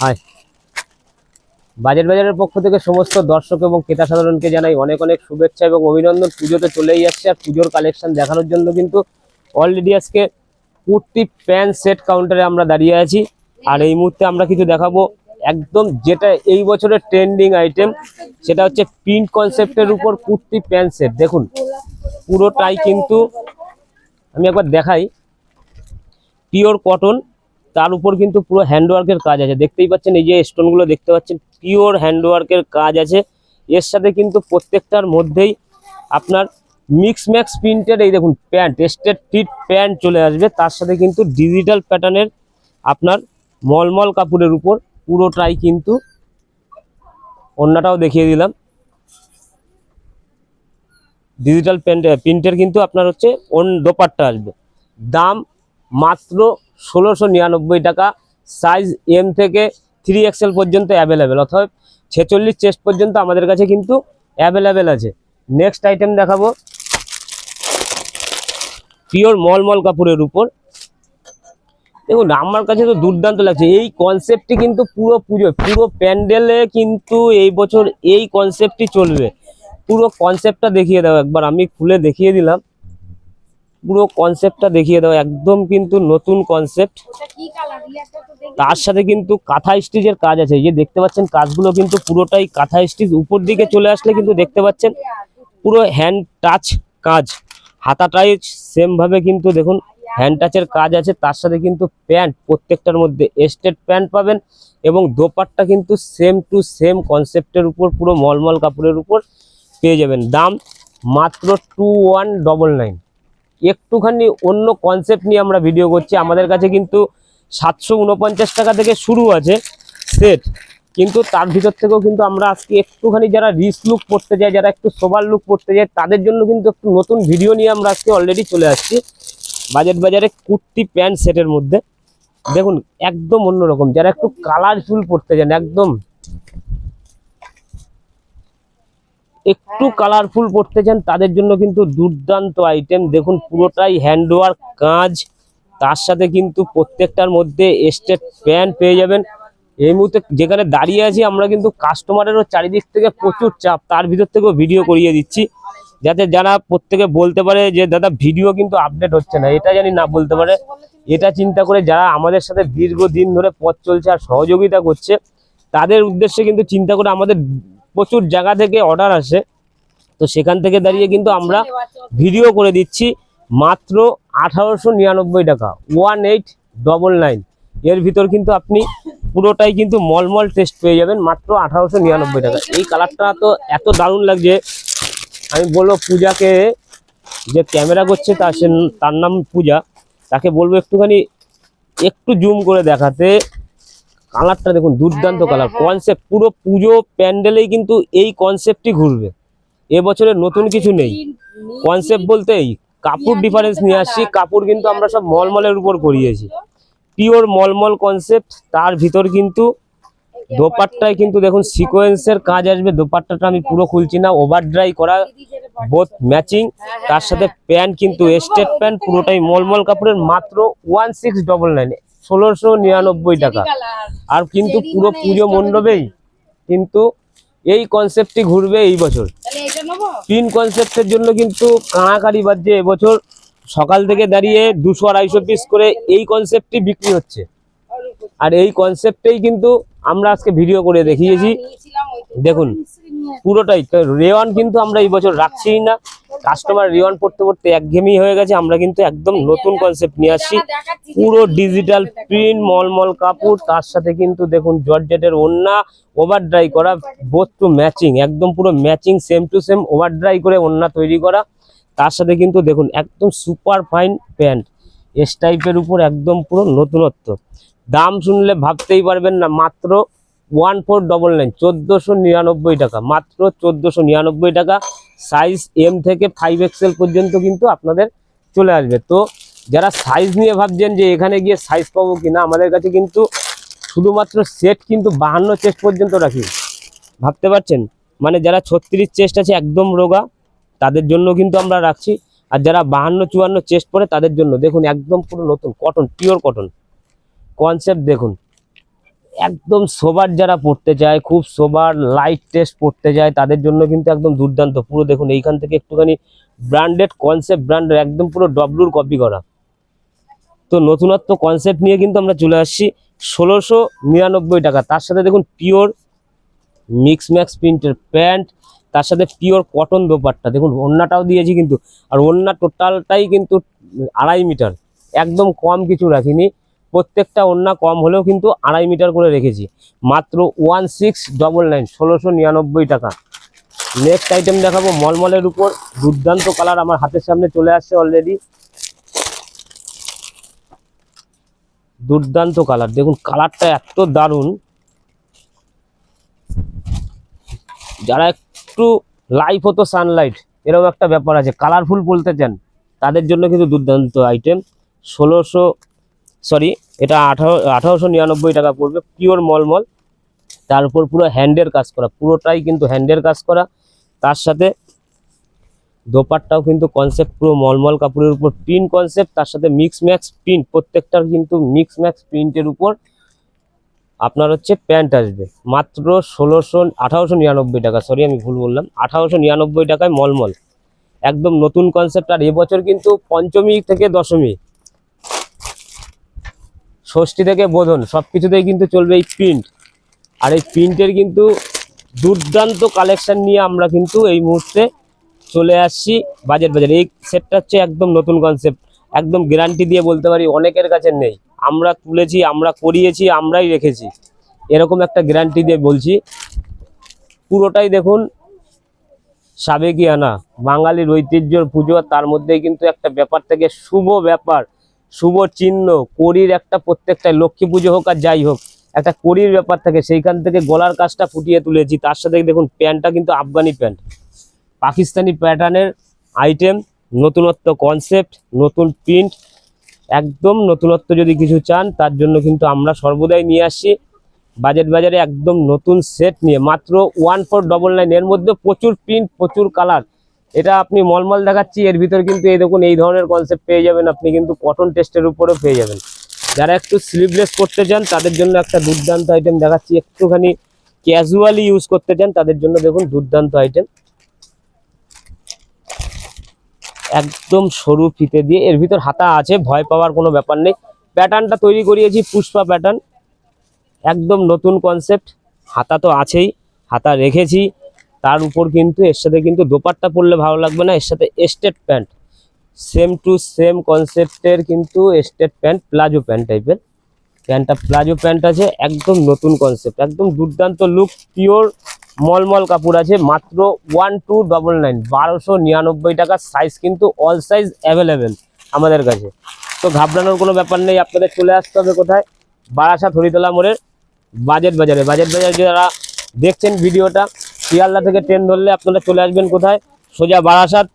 High. Budget বাজারের পক্ষ থেকে সমস্ত দর্শক এবং ক্রেতা সাধারণকে জানাই অনেক অনেক শুভেচ্ছা এবং অভিনন্দন। পুজোতে চলেই যাচ্ছে আর পুজোর কালেকশন দেখানোর জন্য কিন্তু অলরেডি আজকে কুর্তি, প্যান্ট সেট কাউন্টারে আমরা দাঁড়িয়ে আছি। আর এই মুহূর্তে আমরা কিছু দেখাবো একদম যেটা এই বছরের ট্রেন্ডিং আইটেম সেটা হচ্ছে প্রিন্ট কনসেপ্টের উপর কুর্তি, প্যান্ট সেট দেখুন, পুরোটাই কিন্তু আমি একবার দেখাই। পিওর কটন তার উপর কিন্তু পুরো হ্যান্ডওয়ার্কের কাজ আছে। দেখতেই পাচ্ছেন, এই যে স্টোনগুলো দেখতে পাচ্ছেন পিওর হ্যান্ডওয়ার্কের কাজ আছে। এর সাথে কিন্তু প্রত্যেকটার মধ্যেই আপনার মিক্স ম্যাক্স প্রিন্টের এই দেখুন প্যান্ট স্টেট ফিট প্যান্ট চলে আসবে। তার সাথে কিন্তু ডিজিটাল প্যাটার্নের আপনার মলমল কাপড়ের উপর পুরোটাই কিন্তু অন্যটাও দেখিয়ে দিলাম। ডিজিটাল প্যান্ট প্রিন্টের কিন্তু আপনার হচ্ছে অন দোপাট্টা আসবে। দাম মাত্র ষোলোশো নিরানব্বই টাকা। সাইজ এম থেকে থ্রি এক্সেল পর্যন্ত অ্যাভেলেবেল অথবা ছেচল্লিশ চেস্ট পর্যন্ত আমাদের কাছে কিন্তু অ্যাভেলেবেল আছে। নেক্সট আইটেম দেখাবো। পিওর মলমল কাপড়ের উপর। দেখুন, আমার কাছে তো দুর্দান্ত লাগছে। এই কনসেপ্টটি কিন্তু পুরো পুজো, পুরো প্যান্ডেলে কিন্তু এই বছর এই কনসেপ্টটি চলবে। পুরো কনসেপ্টটা দেখিয়ে দাও একবার, আমি খুলে দেখিয়ে দিলাম। পুরো কনসেপ্টটা দেখিয়ে দাও একদম কিন্তু নতুন কনসেপ্ট তার সাথে কিন্তু কাঁথা স্টিচের কাজ আছে যে দেখতে পাচ্ছেন কাজগুলো কিন্তু পুরোটাই কাঁথা স্টিচ উপর দিকে চলে আসলে কিন্তু দেখতে পাচ্ছেন পুরো হ্যান্ড টাচ কাজ। হাতাটাই সেম ভাবে কিন্তু দেখুন হ্যান্ড টাচের কাজ আছে তার সাথে কিন্তু প্যান্ট প্রত্যেকটার মধ্যে এস্টেট প্যান্ট পাবেন এবং দোপারটা কিন্তু সেম টু সেম কনসেপ্টের উপর পুরো মলমল কাপড়ের উপর পেয়ে যাবেন। দাম মাত্র টু ওয়ান ডবল নাইন একটুখানি অন্য কনসেপ্ট নিয়ে আমরা ভিডিও করছি। আমাদের কাছে কিন্তু সাতশো উনপঞ্চাশ টাকা থেকে শুরু আছে সেট কিন্তু তার ভিতর থেকেও কিন্তু আমরা আজকে একটুখানি যারা রিস লুক পড়তে চাই যারা একটু সোবার লুক পড়তে চাই তাদের জন্য কিন্তু একটু নতুন ভিডিও নিয়ে আমরা আজকে অলরেডি চলে আসছি। বাজেট বাজারে কুর্তি প্যান্ট সেটের মধ্যে। দেখুন, একদম অন্যরকম। যারা একটু কালারফুল পড়তে চান একদম। একটু কালারফুল পড়তে চান তাদের জন্য কিন্তু দুর্দান্ত আইটেম দেখুন পুরোটাই হ্যান্ডওয়ার্ক কাজ। তার সাথে কিন্তু প্রত্যেকটার মধ্যে স্টেট প্যান্ট পেয়ে যাবেন। এই মুহূর্তে যেখানে দাঁড়িয়ে আছি আমরা কিন্তু কাস্টমারেরও চারিদিক থেকে প্রচুর চাপ। তার ভিতর থেকেও ভিডিও করিয়ে দিচ্ছি। যাতে যারা প্রত্যেকে বলতে পারে যে দাদা ভিডিও কিন্তু আপডেট হচ্ছে না। এটা জানি না বলতে পারে। এটা চিন্তা করে যারা আমাদের সাথে দীর্ঘদিন ধরে পথ চলছে আর সহযোগিতা করছে তাদের উদ্দেশ্যে কিন্তু চিন্তা করে আমাদের প্রচুর জায়গা থেকে অর্ডার আসে। তো সেখান থেকে দাঁড়িয়ে কিন্তু আমরা ভিডিও করে দিচ্ছি মাত্র আঠারোশো নিরানব্বই টাকা ওয়ান এইট ডবল নাইন এর ভিতর কিন্তু আপনি পুরোটাই কিন্তু মলমল টেস্ট পেয়ে যাবেন মাত্র আঠারোশো নিরানব্বই টাকা। এই কালারটা তো এত দারুণ লাগছে। আমি বলব পূজাকে যে ক্যামেরা করছে তার সে তার নাম পূজা। তাকে বলব একটুখানি একটু জুম করে দেখাতে। কালারটা দেখুন দুর্দান্ত কালার। কনসেপ্ট পুরো পুজো প্যান্ডেলেই কিন্তু এই কনসেপ্টই ঘুরবে। এবছরের নতুন কিছু নেই। কনসেপ্ট বলতে এই কাপড় ডিফারেন্স নিয়ে আসছি। কাপড় কিন্তু আমরা সব মলমলের উপর করিয়েছি। পিওর মলমল কনসেপ্ট তার ভিতর কিন্তু দোপাট্টায় কিন্তু দেখুন সিকোয়েন্সের কাজ আসবে। দোপাট্টাটা আমি পুরো খুলছি না ওভার ড্রাই করা বোথ ম্যাচিং তার সাথে প্যান্ট কিন্তু স্টেট প্যান্ট পুরোটাই মলমল কাপড়ের মাত্র ওয়ান সিক্স ডবল নাইন ষোলোশো নিরানব্বই টাকা। আর কিন্তু পুরো পুজো মণ্ডপেই কিন্তু এই কনসেপ্টটি ঘুরবে এই বছর। তিন কনসেপ্টের জন্য কিন্তু কাড়াকাড়ি বাজছে এবছর সকাল থেকে দাঁড়িয়ে দুশো আড়াইশো পিস করে এই কনসেপ্টটি বিক্রি হচ্ছে। আর এই কনসেপ্টেই কিন্তু আমরা আজকে ভিডিও করে দেখিয়েছি। দেখুন পুরোটাই। তো রেওয়ান কিন্তু আমরা এই বছর রাখছি না। কাস্টমার রেওয়ান পড়তে পড়তে একঘেয়েমি হয়ে গেছে। আমরা কিন্তু একদম নতুন কনসেপ্ট নিয়ে আসছি। পুরো ডিজিটাল প্রিন্ট মলমল কাপড়, তার সাথে কিন্তু দেখুন জর্জেটের ওন্না ওভার ড্রাই করা বোথ টু ম্যাচিং একদম পুরো matching same to same over dry করে ওন্না তৈরি করা। তার সাথে কিন্তু দেখুন একদম সুপার ফাইন প্যান্ট এস টাইপের উপর একদম পুরো নতুনত্ব। দাম শুনলে ভাবতেই পারবেন না, মাত্র ওয়ান ফোর ডবল নাইন চোদ্দোশো নিরানব্বই টাকা, মাত্র চোদ্দোশো নিরানব্বই টাকা। সাইজ এম থেকে ফাইভ এক্সেল পর্যন্ত কিন্তু আপনাদের চলে আসবে। তো যারা সাইজ নিয়ে ভাবছেন যে এখানে গিয়ে সাইজ পাবো কিনা, আমাদের কাছে কিন্তু শুধুমাত্র সেট কিন্তু বাহান্ন চেস্ট পর্যন্ত রাখি। ভাবতে পারছেন? মানে যারা ছত্রিশ চেস্ট আছে, একদম রোগা, তাদের জন্য কিন্তু আমরা রাখছি। আর যারা বাহান্ন, চুয়ান্ন চেস্ট পরে, তাদের জন্য। দেখুন, একদম পুরো নতুন কটন পিওর কটন কনসেপ্ট দেখুন। একদম সোবার যারা পড়তে চায় খুব সোবার লাইট টেস্ট পড়তে যায়, তাদের জন্য কিন্তু একদম দুর্দান্ত। পুরো দেখুন, এইখান থেকে একটুখানি ব্র্যান্ডেড কনসেপ্ট ব্র্যান্ডের একদম পুরো ডব্লুর কপি করা। তো নতুনত্ব কনসেপ্ট নিয়ে কিন্তু আমরা চলে আসছি ষোলোশো নিরানব্বই টাকা। তার সাথে দেখুন পিওর মিক্স ম্যাক্স প্রিন্টের প্যান্ট তার সাথে পিওর কটন দোপাট্টা। দেখুন, ওড়নাটাও দিয়েছি কিন্তু, আর ওড়না টোটালটাই কিন্তু আড়াই মিটার একদম কম কিছু রাখিনি। প্রত্যেকটা ওড়না কম হলেও কিন্তু আড়াই মিটার করে রেখেছি। মাত্র ওয়ান সিক্স ডবল নাইন, ষোলোশো নিরানব্বই টাকা। নেক্সট আইটেম দেখাবো, মলমলের উপর দুর্দান্ত কালার আমার হাতের সামনে চলে আসছে অলরেডি দুর্দান্ত কালার দেখুন কালারটা এত দারুণ। যারা একটু লাইফ হতো সানলাইট এরকম একটা ব্যাপার আছে কালারফুল বলতে চান, তাদের জন্য কিন্তু দুর্দান্ত আইটেম ষোলোশো সরি, এটা আঠারো, আঠারোশো নিরানব্বই টাকা পড়বে পিওর মলমল তার উপর পুরো হ্যান্ডের কাজ করা, পুরোটাই কিন্তু হ্যান্ডের কাজ করা। তার সাথে দোপারটাও কিন্তু কনসেপ্ট পুরো মলমল কাপড়ের উপর প্রিন্ট কনসেপ্ট তার সাথে মিক্স ম্যাক্স প্রিন্ট প্রত্যেকটার কিন্তু মিক্স ম্যাক্স প্রিন্টের উপর আপনার হচ্ছে প্যান্ট আসবে। মাত্র ষোলোশো, আঠারোশো নিরানব্বই টাকা সরি আমি ভুল বললাম, আঠারোশো নিরানব্বই টাকায় মলমল একদম নতুন কনসেপ্ট আর এবছর কিন্তু পঞ্চমী থেকে দশমী। ষষ্ঠী থেকে বোধন সব কিছুতেই কিন্তু চলবে এই প্রিন্ট আর এই প্রিন্টের কিন্তু দুর্দান্ত কালেকশন নিয়ে আমরা কিন্তু এই মুহূর্তে চলে আসছি বাজেট বাজার। এই সেটটা হচ্ছে একদম নতুন কনসেপ্ট একদম গ্যারান্টি দিয়ে বলতে পারি অনেকের কাছে নেই। আমরা তুলেছি, আমরা করিয়েছি, আমরাই রেখেছি। এরকম একটা গ্যারান্টি দিয়ে বলছি। পুরোটাই দেখুন সাবেকিয়ানা বাঙালির ঐতিহ্যর পুজো তার মধ্যেই কিন্তু একটা ব্যাপার থেকে শুভ ব্যাপার। শুভ চিহ্ন, করির একটা প্রত্যেকটা লক্ষ্মী পুজো হোক আর যাই হোক, একটা করির ব্যাপার থাকে। সেইখান থেকে গলার কাজটা ফুটিয়ে তুলেছি। তার সাথে দেখুন, প্যান্টটা কিন্তু আফগানি প্যান্ট। পাকিস্তানি প্যাটার্নের আইটেম নতুনত্ব কনসেপ্ট নতুন প্রিন্ট একদম নতুনত্ব যদি কিছু চান, তার জন্য কিন্তু আমরা সর্বদাই নিয়ে আসি। বাজেট বাজারে একদম নতুন সেট নিয়ে, মাত্র ওয়ান ফোর ডবল নাইন এর মধ্যে প্রচুর প্রিন্ট প্রচুর কালার এটা আপনি মলমল দেখাচ্ছি, এর ভিতর কিন্তু এই দেখুন, এই ধরনের কনসেপ্ট পেয়ে যাবেন আপনি কিন্তু কটন টেস্টের উপরেও পেয়ে যাবেন। যারা একটু স্লিভলেস করতে চান, তাদের জন্য একটা দুর্দান্ত আইটেম দেখাচ্ছি, একটুখানি ক্যাজুয়ালি ইউজ করতে চান, তাদের জন্য দেখুন দুর্দান্ত আইটেম একদম সরু ফিতে দিয়ে, এর ভিতর হাতা আছে, ভয় পাওয়ার কোনো ব্যাপার নেই। প্যাটার্নটা তৈরি করিয়েছি, পুষ্পা প্যাটার্ন একদম নতুন কনসেপ্ট হাতা তো আছেই, হাতা রেখেছি। তার উপর কিন্তু এর সাথে কিন্তু দোপারটা পরলে ভালো লাগবে না, এর সাথে straight pant same to same কনসেপ্টের কিন্তু এস্টেট প্যান্ট প্লাজো প্যান্ট টাইপের প্যান্টটা প্লাজো প্যান্ট আছে, একদম নতুন কনসেপ্ট একদম দুর্দান্ত লুক পিওর মলমল কাপড় আছে, মাত্র ওয়ান টু ডবল নাইন বারোশো নিরানব্বই টাকার সাইজ কিন্তু অল সাইজ অ্যাভেলেবেল আমাদের কাছে। তো ঘাবড়ানোর কোনো ব্যাপার নেই, আপনাদের চলে আসতে হবে কোথায়? বারাসাত হরিতলা মোড়ের বাজেট বাজারে। বাজেট বাজারে যারা দেখছেন ভিডিওটা শিয়ালদা থেকে ট্রেন ধরলে আপনারা চলে আসবেন কোথায়? সোজা বারাসাত।